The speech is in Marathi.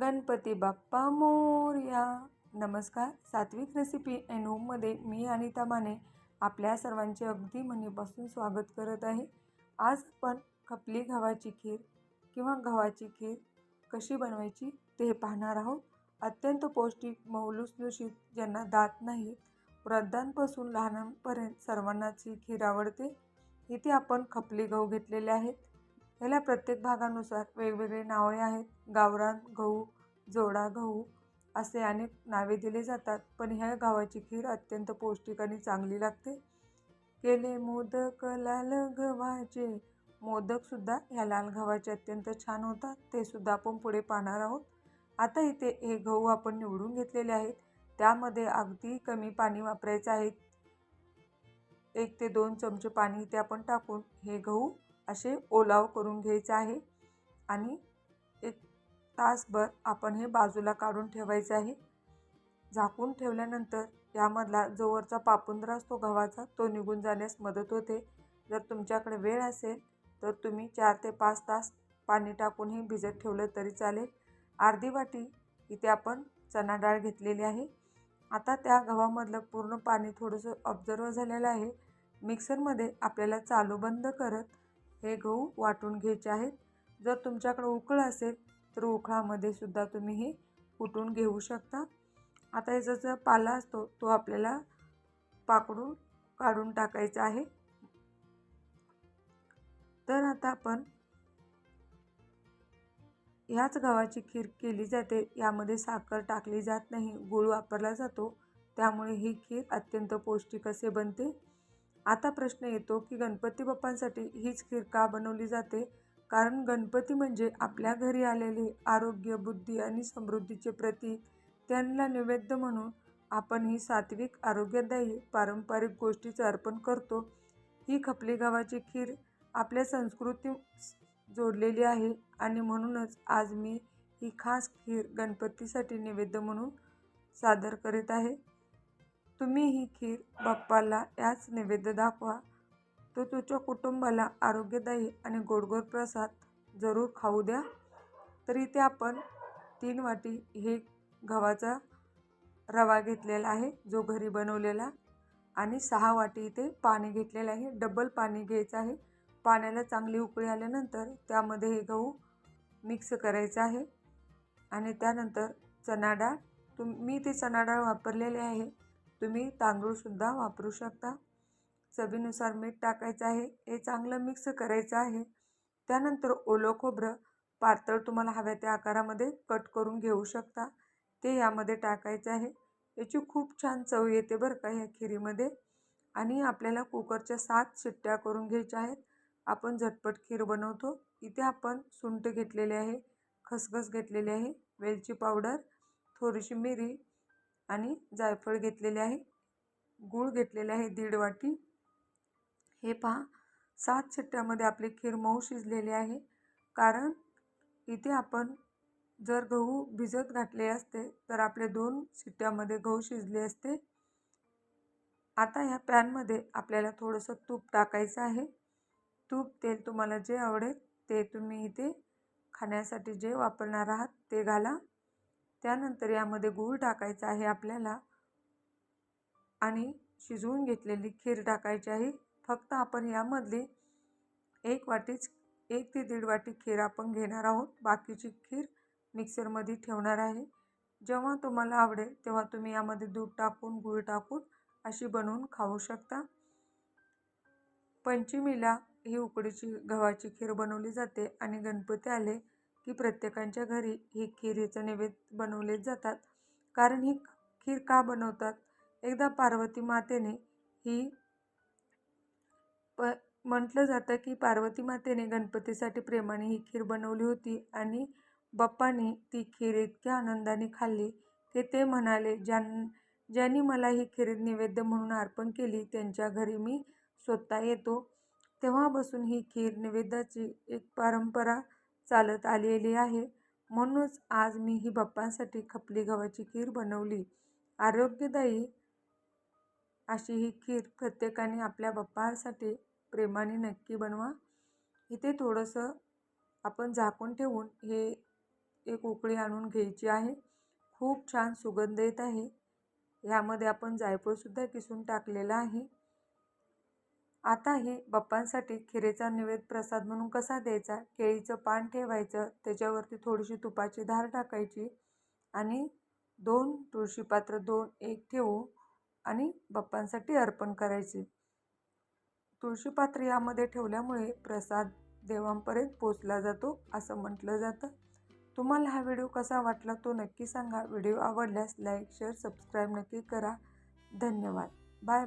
गणपती बाप्पा मोरया. नमस्कार सात्विक रेसिपी अँड होममध्ये मी अनिता माने आपल्या सर्वांचे अगदी मनीपासून स्वागत करत आहे. आज आपण खपली गव्हाची खीर किंवा गव्हाची खीर कशी बनवायची ते पाहणार आहोत. अत्यंत पौष्टिक मौलुसलुषित ज्यांना दात नाहीत वृद्धांपासून लहानांपर्यंत सर्वांनाच ही खीर आवडते. इथे आपण खपली गहू घेतलेले आहेत. ह्याला प्रत्येक भागानुसार वेगवेगळे नावे आहेत. गावरान गहू जोडा गहू असे अनेक नावे दिले जातात. पण ह्या गव्हाची खीर अत्यंत पौष्टिक आणि चांगली लागते. केले मोदक लाल गव्हाचे. मोदकसुद्धा ह्या लाल गव्हाचे अत्यंत छान होतात. ते सुद्धा आपण पुढे पाहणार आहोत. आता इथे हे गहू आपण निवडून घेतलेले आहेत. त्यामध्ये अगदी कमी पाणी वापरायचं आहे. एक ते दोन चमचे पाणी इथे आपण टाकून हे गहू असे ओलाव करून घ्यायचे आहे. आणि एक तासभर आपण हे बाजूला काढून ठेवायचे आहे. झाकून ठेवल्यानंतर यामधला जो वरचा पापुंद्रा असतो गव्हाचा तो निघून जाण्यास मदत होते. जर तुमच्याकडे वेळ असेल तर तुम्ही चार ते पाच तास पाणी टाकून हे भिजत ठेवलं तरी चालेल. अर्धी वाटी इथे आपण चणा डाळ घेतलेली आहे. आता त्या गव्हामधलं पूर्ण पाणी थोडंसं ऑब्झर्व झालेलं आहे. मिक्सरमध्ये आपल्याला चालू बंद करत हे गहू वाटून घ्यायचे आहेत. जर तुमच्याकडे उकळ असेल तर उकळामध्ये सुद्धा तुम्ही हे कुटून घेऊ शकता. आता याचा जो पाला असतो तो आपल्याला पाकडून काढून टाकायचा आहे. तर आता आपण ह्याच गव्हाची खीर केली जाते. यामध्ये साखर टाकली जात नाही. गूळ वापरला जातो. त्यामुळे ही खीर अत्यंत पौष्टिक असे बनते. आता प्रश्न येतो की गणपती बाप्पांसाठी हीच खीर का बनवली जाते? कारण गणपती म्हणजे आपल्या घरी आलेले आरोग्य बुद्धी आणि समृद्धीचे प्रतीक. त्यांना नैवेद्य म्हणून आपण ही सात्विक आरोग्यदायी पारंपरिक गोष्टीचं अर्पण करतो. ही खपली गावाची खीर आपल्या संस्कृती जोडलेली आहे आणि म्हणूनच आज मी ही खास खीर गणपतीसाठी नैवेद्य म्हणून सादर करीत आहे. तुम्ही ही खीर बाप्पाला याच नैवेद्य दाखवा. तो तुझ्या कुटुंबाला आरोग्यदायी आणि गोडगोड प्रसाद जरूर खाऊ द्या. तर इथे आपण तीन वाटी हे गव्हाचा रवा घेतलेला आहे जो घरी बनवलेला. आणि सहा वाटी इथे पाणी घेतलेलं आहे. डबल पाणी घ्यायचं आहे. पाण्याला चांगली उकळी आल्यानंतर त्यामध्ये हे गहू मिक्स करायचं आहे. आणि त्यानंतर चणा डाळ. तुम मी ते चणा डाळ वापरलेले आहे. तुम्ही तांदूळसुद्धा वापरू शकता. चवीनुसार मीठ टाकायचं आहे. हे चांगलं मिक्स करायचं आहे. त्यानंतर ओलं खोबरं पातळ तुम्हाला हव्या त्या आकारामध्ये कट करून घेऊ शकता. ते यामध्ये टाकायचं आहे. याची खूप छान चव येते बरं का ह्या खिरीमध्ये. आणि आपल्याला कुकरच्या सात शिट्ट्या करून घ्यायच्या आहेत. आपण झटपट खीर बनवतो. इथे आपण सुंठ घेतलेले आहे. खसखस घेतलेली आहे. वेलची पावडर थोडीशी मिरी आणि जायफळ घेतलेले आहे. गूळ घेतलेले आहे दीड वाटी. हे पहा सात शिट्ट्यामध्ये आपली खीर मऊ शिजलेली आहे. कारण इथे आपण जर गहू भिजत घातले असते तर आपले दोन शिट्ट्यामध्ये गहू शिजले असते. आता ह्या पॅनमध्ये आपल्याला थोडंसं तूप टाकायचं आहे. तूप तेल तुम्हाला जे आवडेल ते तुम्ही इथे खाण्यासाठी जे वापरणार आहात ते घाला. त्यानंतर यामध्ये गूळ टाकायचा आहे आपल्याला आणि शिजवून घेतलेली खीर टाकायची आहे. फक्त आपण यामधली एक वाटीच एक ते दीड वाटी खीर आपण घेणार आहोत. बाकीची खीर मिक्सरमध्ये ठेवणार आहे. जेव्हा तुम्हाला आवडेल तेव्हा तुम्ही यामध्ये दूध टाकून गूळ टाकून अशी बनवून खाऊ शकता. पंचमीला ही उकडीची गव्हाची खीर बनवली जाते आणि गणपती आले की प्रत्येकांच्या घरी ही खीरीचं नैवेद्य बनवलेच जातात. कारण ही खीर का बनवतात? एकदा पार्वती मातेने ही प म्हटलं जातं की पार्वती मातेने गणपतीसाठी प्रेमाने ही खीर बनवली होती आणि बाप्पाने ती खीर इतक्या आनंदाने खाल्ली की ते म्हणाले ज्यां ज्यांनी मला ही खीर नैवेद्य म्हणून अर्पण केली त्यांच्या घरी मी स्वतः येतो. तेव्हापासून ही खीर नैवेद्याची एक परंपरा चालत आलेली आहे. म्हणूनच आज मी ही बाप्पांसाठी खपली गव्हाची खीर बनवली. आरोग्यदायी अशी ही खीर प्रत्येकाने आपल्या बाप्पांसाठी प्रेमाने नक्की बनवा. इथे थोडंसं आपण झाकून ठेवून हे एक उकळी आणून घ्यायची आहे. खूप छान सुगंध येत आहे. ह्यामध्ये आपण जायफळसुद्धा किसून टाकलेला आहे. आता हे बाप्पांसाठी खिरेचा निवेद प्रसाद म्हणून कसा द्यायचा? केळीचं पान ठेवायचं त्याच्यावरती थोडीशी तुपाची धार टाकायची आणि दोन तुळशीपात्र दोन एक ठेवू आणि बाप्पांसाठी अर्पण करायचे. तुळशीपात्र यामध्ये ठेवल्यामुळे प्रसाद देवांपर्यंत पोचला जातो असं म्हटलं जातं. तुम्हाला हा व्हिडिओ कसा वाटला तो नक्की सांगा. व्हिडिओ आवडल्यास लाईक शेअर सबस्क्राईब नक्की करा. धन्यवाद. बाय.